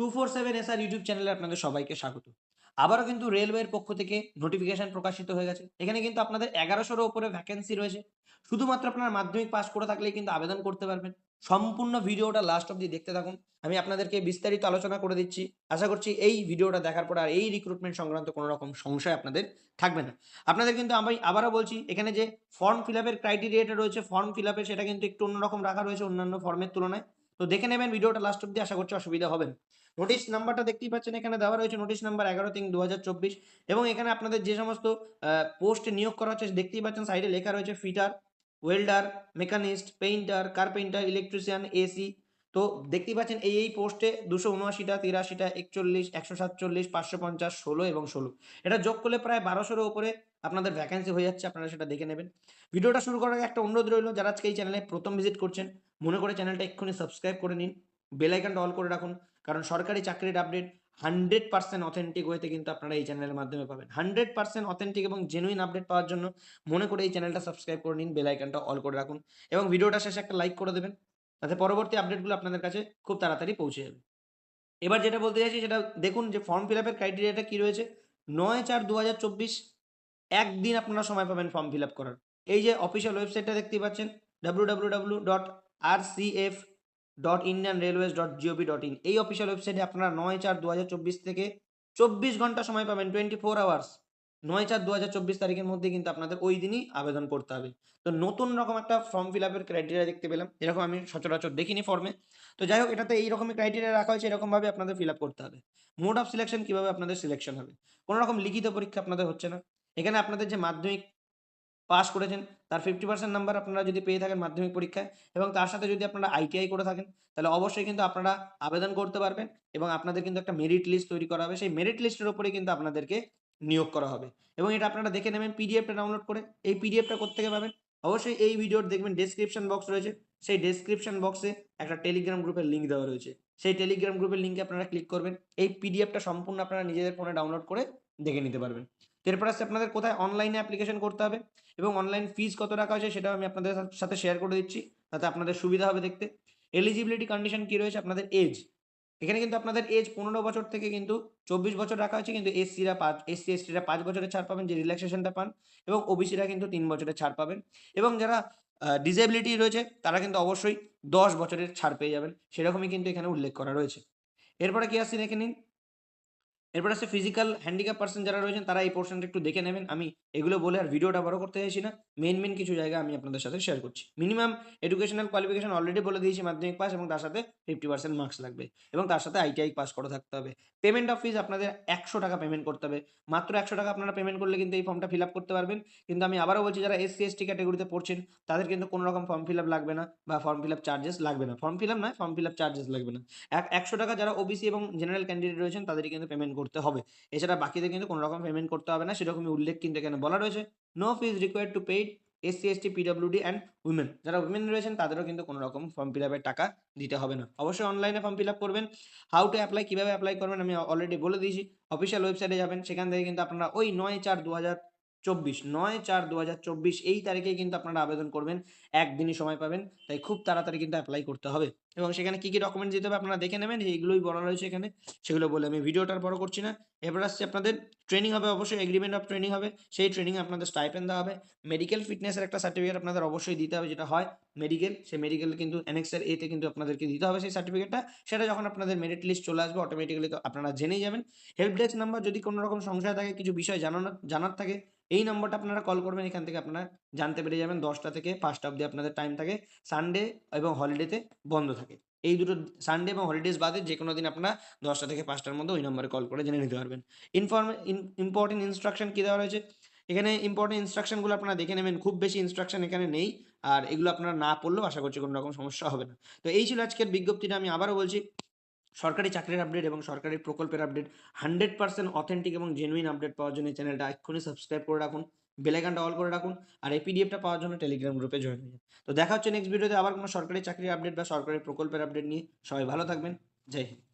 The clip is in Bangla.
Two four seven S R YouTube চ্যানেলে আপনাদের সবাইকে স্বাগত। আবারও কিন্তু রেলওয়ের পক্ষ থেকে নোটিফিকেশন প্রকাশিত হয়ে গেছে। এখানে কিন্তু আপনাদের এগারোশোর উপরে ভ্যাকেন্সি রয়েছে। শুধুমাত্র আপনার মাধ্যমিক পাস করে থাকলেই কিন্তু আবেদন করতে পারবেন। সম্পূর্ণ ভিডিওটা লাস্ট অব্দি দেখতে থাকুন। আমি আপনাদেরকে বিস্তারিত আলোচনা করে দিচ্ছি। আশা করছি এই ভিডিওটা দেখার পর আর এই রিক্রুটমেন্ট সংক্রান্ত কোনো রকম সংশয় আপনাদের থাকবে না। আপনাদের কিন্তু আমি আবারও বলছি, এখানে যে ফর্ম ফিল আপের ক্রাইটেরিয়াটা রয়েছে ফর্ম ফিল আপের সেটা কিন্তু একটু অন্যরকম রাখা রয়েছে অন্যান্য ফর্মের তুলনায়। তো দেখে নেবেন ভিডিওটা লাস্ট অব্দি আশা করছি অসুবিধা হবে নোটিশ নাম্বারটা দেখতেই পাচ্ছেন, এখানে দেওয়া রয়েছে নোটিশ নাম্বার এগারো তিন এবং এখানে আপনাদের যে সমস্ত পোস্টে নিয়োগ করা হচ্ছে, দেখতেই পাচ্ছেন সাইডে লেখা রয়েছে fitter welder machinist painter carpenter electrician AC তো দেখতেই পাচ্ছেন এই এই পোস্টে দুশো উনআশিটা, তিরাশিটা, একচল্লিশ, একশো সাতচল্লিশ, পাঁচশো পঞ্চাশ, ষোলো এবং ষোলো। এটা যোগ করলে প্রায় বারোশোর উপরে আপনাদের ভ্যাকেন্সি হয়ে যাচ্ছে, আপনারা সেটা দেখে নেবেন। ভিডিওটা শুরু করার আগে একটা অনুরোধ রইল, যারা আজকে এই চ্যানেলে প্রথম ভিজিট করছেন, মনে করে চ্যানেলটা এক্ষুনি সাবস্ক্রাইব করে নিন। বেল আইকনটা অল করে রাখুন, কারণ সরকারি চাকরির আপডেট হান্ড্রেড পার্সেন্ট অথেন্টিক ওয়েতে কিন্তু আপনারা এই চ্যানেলের মাধ্যমে পাবেন। হান্ড্রেড পার্সেন্ট অথেন্টিক এবং জেনুইন আপডেট পাওয়ার জন্য মনে করে এই চ্যানেলটা সাবস্ক্রাইব করে নিন বেলাইকানটা অল করে রাখুন এবং ভিডিওটা শেষে একটা লাইক করে দেবেন, তাতে পরবর্তী আপডেটগুলো আপনাদের কাছে খুব তাড়াতাড়ি পৌঁছে যাবে। এবার যেটা বলতে চাইছি সেটা দেখুন যে ফর্ম ফিল আপের ক্রাইটেরিয়াটা কী রয়েছে? নয় চার দু হাজার চব্বিশ একদিন আপনারা সময় পাবেন ফর্ম ফিল আপ করার। এই যে অফিসিয়াল ওয়েবসাইটটা দেখতেই পাচ্ছেন W W W dot R C F dot Indian railways dot GOV dot in এই অফিসিয়াল ওয়েবসাইটে আপনারা নয় চার দু হাজার চব্বিশ থেকে চব্বিশ ঘণ্টা সময় পাবেন টোয়েন্টি ফোর আওয়ার্স নয় চার দু হাজার চব্বিশ তারিখের মধ্যে কিন্তু আপনাদের ওই দিনই আবেদন করতে হবে। তো নতুন রকম একটা ফর্ম ফিল আপের ক্রাইটেরিয়া দেখতে পেলাম এরকম আমি সচরাচর দেখিনি ফর্মে তো যাই হোক, এটাতে এই রকমের ক্রাইটেরিয়া রাখা হয়েছে, এরকমভাবে আপনাদের ফিল আপ করতে হবে। মোড অফ সিলেকশন কীভাবে আপনাদের সিলেকশন হবে? কোনো রকম লিখিত পরীক্ষা আপনাদের হচ্ছে না। এখানে আপনাদের যে মাধ্যমিক পাস করেছেন, তার ফিফটি পার্সেন্ট নাম্বার আপনারা যদি পেয়ে থাকেন মাধ্যমিক পরীক্ষায় এবং তার সাথে যদি আপনারা আইটিআই করে থাকেন, তাহলে অবশ্যই কিন্তু আপনারা আবেদন করতে পারবেন এবং আপনাদের কিন্তু একটা মেরিট লিস্ট তৈরি করা হবে। সেই মেরিট লিস্টের উপরে কিন্তু আপনাদেরকে নিয়োগ করা হবে এবং এটা আপনারা দেখে নেবেন পিডিএফটা ডাউনলোড করে। এই পিডিএফটা কোথেকে পাবেন? অবশ্যই এই ভিডিওর দেখবেন ডেসক্রিপশন বক্স রয়েছে। সেই ডেসক্রিপশন বক্সে একটা টেলিগ্রাম গ্রুপের লিঙ্ক দেওয়া রয়েছে। সেই টেলিগ্রাম গ্রুপের লিঙ্কে আপনারা ক্লিক করবেন। এই পিডিএফটা সম্পূর্ণ আপনারা নিজেদের ফোনে ডাউনলোড করে দেখে নিতে পারবেন। এরপর আসছে আপনাদের কোথায় অনলাইনে অ্যাপ্লিকেশন করতে হবে এবং অনলাইন ফিজ কত টাকা হয়েছে সেটাও আমি আপনাদের সাথে শেয়ার করে দিচ্ছি তাতে আপনাদের সুবিধা হবে দেখতে। এলিজিবিলিটি কন্ডিশন কী রয়েছে? আপনাদের এজ এখানে কিন্তু আপনাদের এজ পনেরো বছর থেকে কিন্তু চব্বিশ বছর রাখা হয়েছে, কিন্তু এসসিরা পাঁচ এসসি এসটিরা পাঁচ বছরের ছাড় পাবেন, যে রিল্যাক্সেশনটা পান, এবং ওবিসিরা কিন্তু তিন বছরের ছাড় পাবেন। এবং যারা ডিসেবিলিটি রয়েছে, তারা কিন্তু অবশ্যই দশ বছরের ছাড় পেয়ে যাবেন, সেরকমই কিন্তু এখানে উল্লেখ করা রয়েছে। এরপরে কি আসছে দেখে নিন এরপর আসছে ফিজিক্যাল হ্যান্ডিক্যাপ পার্সন যারা রয়েছেন, তারা এই পোর্শনটা একটু দেখে নেবেন। আমি এগুলো বলে আর ভিডিওটা বড় করতে চাইছি না। মেন মেন কিছু জায়গা আমি আপনাদের সাথে শেয়ার করছি। মিনিমাম এডুকেশনাল কোয়ালিফিকেশন অলরেডি বলে দিয়েছি, মাধ্যমিক পাস এবং তার সাথে ফিফটি পার্সেন্ট মার্কস লাগবে এবং তার সাথে আইটিআই পাস করে থাকতে হবে। পেমেন্ট অফ ফিজ আপনাদের একশো টাকা পেমেন্ট করতে হবে। মাত্র একশো টাকা আপনারা পেমেন্ট করলে কিন্তু এই ফর্মটা ফিল আপ করতে পারবেন। কিন্তু আমি আবারও বলছি, যারা এসসি এসটি ক্যাটাগরিতে পড়ছেন, তাদের কিন্তু কোনো রকম ফর্ম ফিল আপ লাগবে না বা ফর্ম ফিল আপ চার্জেস লাগবে না। ফর্ম ফিল আপ নয় ফর্ম ফিল আপ চার্জেস লাগবে না। এক, একশো টাকা যারা ওবিসি এবং জেনারেল ক্যান্ডিডেট রয়েছেন, তাদেরই কিন্তু পেমেন্ট করতে হবে। এছাড়া বাকিদের কিন্তু কোনো রকম পেমেন্ট করতে হবে না। সেরকমই উল্লেখ কিন্তু এখানে বলা রয়েছে। No fees required to paid S SC ST PWD and women যারা উইমেন রয়েছেন, তাদেরও কিন্তু কোনো রকম ফর্ম ফিল আপের টাকা দিতে হবে না। অবশ্যই অনলাইনে ফর্ম ফিল আপ করবেন। হাউ টু অ্যাপ্লাই কীভাবে অ্যাপ্লাই করবেন আমি অলরেডি বলে দিয়েছি। অফিসিয়াল ওয়েবসাইটে যাবেন। সেখান থেকে কিন্তু আপনারা ওই নয় চার দু হাজার চব্বিশ, নয় চার দু এই তারিখেই কিন্তু আপনারা আবেদন করবেন। একদিনই সময় পাবেন, তাই খুব তাড়াতাড়ি কিন্তু অ্যাপ্লাই করতে হবে। এবং সেখানে কী কী ডকুমেন্টস দিতে হবে আপনারা দেখে নেবেন এইগুলোই বলা রয়েছে এখানে। সেগুলো বলে আমি ভিডিওটার বড় করছি না। এবার আসছে আপনাদের ট্রেনিং হবে অবশ্যই এগ্রিমেন্ট অফ ট্রেনিং হবে। সেই ট্রেনিংয়ে আপনাদের স্টাইপেন দেওয়া হবে। মেডিকেল ফিটনেসের একটা সার্টিফিকেট আপনাদের অবশ্যই দিতে হবে, যেটা হয় মেডিকেল সেই মেডিকেল কিন্তু এনএক্সের এতে কিন্তু আপনাদেরকে দিতে হবে সেই সার্টিফিকেটটা সেটা যখন আপনাদের মেরিট লিস্ট চলে আসবে অটোমেটিক্যালি তো আপনারা জেনেই যাবেন। হেল্প ডেস্ক নাম্বার যদি কোনো রকম সংশয় থাকে, কিছু বিষয় জানানোর জানার থাকে এই নম্বরটা আপনারা কল করবেন, এখান থেকে আপনারা জানতে পেরে যাবেন দশটা থেকে পাঁচটা অবধি আপনাদের টাইম থাকে। সানডে এবং হলিডেতে বন্ধ থাকে। এই দুটো সানডে এবং হলিডেজ বাদে যে কোনো দিন আপনারা দশটা থেকে পাঁচটার মধ্যে ওই নম্বরে কল করে জেনে নিতে পারবেন। ইনফর্ম ইম্পর্টেন্ট ইনস্ট্রাকশন কী দেওয়া রয়েছে? এখানে ইম্পর্টেন্ট ইনস্ট্রাকশনগুলো আপনারা দেখে নেবেন, খুব বেশি ইনস্ট্রাকশন এখানে নেই। আর এগুলো আপনারা না পড়লেও আশা করছি কোনো রকম সমস্যা হবে না। তো এই ছিল আজকের বিজ্ঞপ্তিটা, আমি আবারও বলছি সরকারি চাকরির আপডেট এবং সরকারি প্রকল্পের আপডেট হান্ড্রেড পার্সেন্ট অথেন্টিক এবং জেনুইন আপডেট পাওয়ার জন্য চ্যানেলটা এক্ষুনি সাবস্ক্রাইব করে রাখুন বেলাইকানটা অল করে রাখুন, আর এই পিডিএফটা পাওয়ার জন্য টেলিগ্রাম গ্রুপে জয়েন হয়ে তো দেখা হচ্ছে নেক্সট ভিডিওতে আবার কোনো সরকারি চাকরির আপডেট বা সরকারি প্রকল্পের আপডেট নিয়ে। সবাই ভালো থাকবেন। জয় হিন্দ।